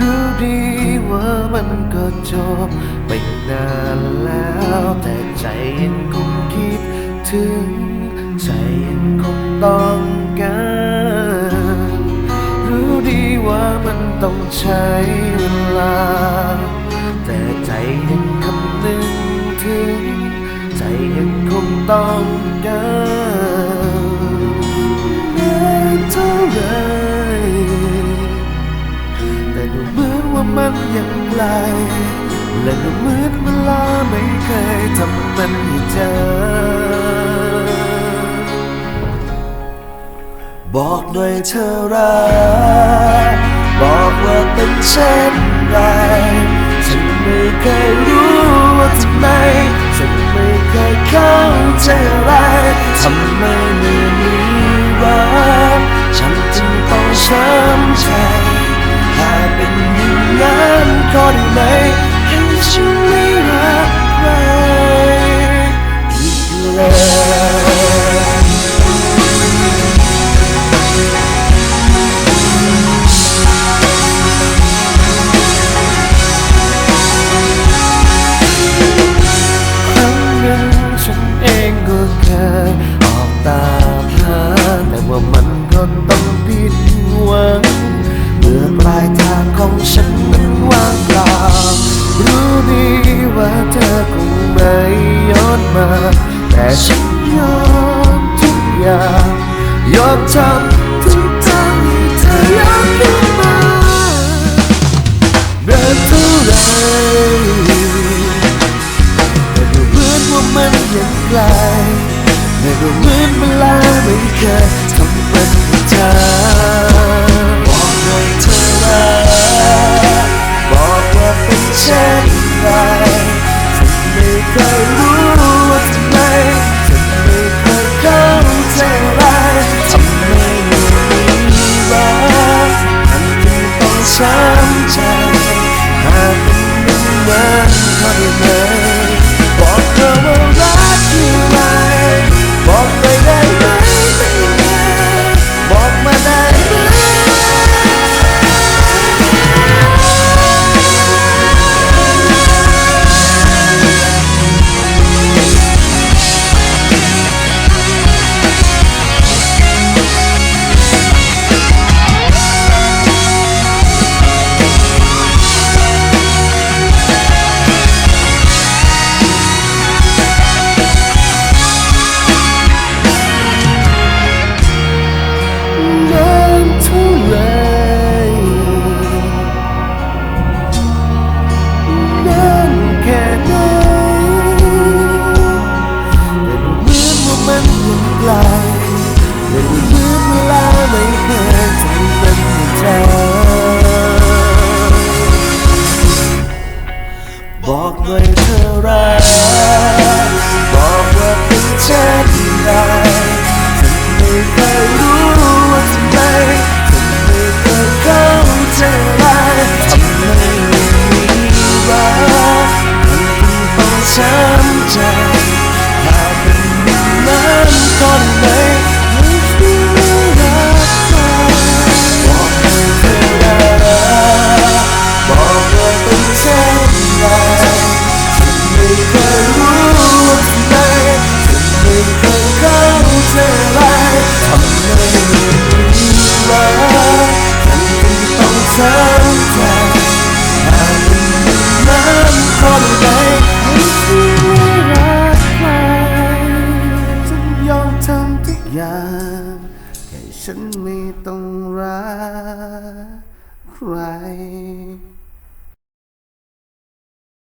รู้ดีว่ามันก็จบไปนานแล้ว แต่ใจยังคงคิดถึง ใจยังคงต้องการรู้ดีว่ามันต้องใช้เวลา แต่ใจยังคำนึงถึง ใจยังคงต้อง มันยังไกล และดูเหมือนเวลาไม่เคยทำมันให้เจอ บอกด้วยเธอรักบอกว่าเป็นเช่นไร ฉันไม่เคยรู้ว่าทำไม ฉันไม่เคยเข้าใจอะไรทำไม caught เลยย้อนมา แต่ฉันยอมทุกอย่างยอมทำทุกทางให้เธอรักขึ้นมาเดินเท่าไรแต่ดูเหมือนว่ามันยังไกลแต่ดูเหมือนเวลาไม่เคย ฉันไม่ต้องรักใคร